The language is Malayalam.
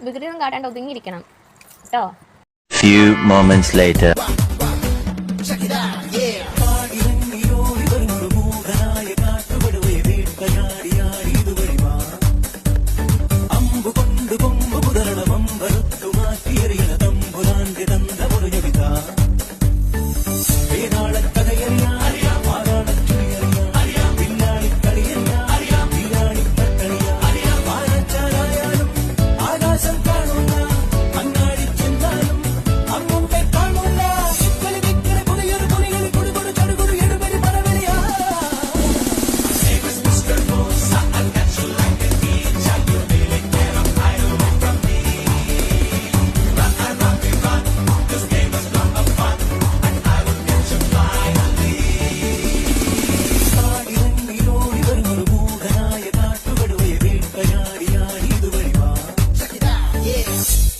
വികൃതിയൊന്നും കാട്ടാണ്ട് ഒതുങ്ങിയിരിക്കണം കേട്ടോ Few moments later. അമ്പുകൊണ്ട് കൊമ്പ് കുതരണം Yes.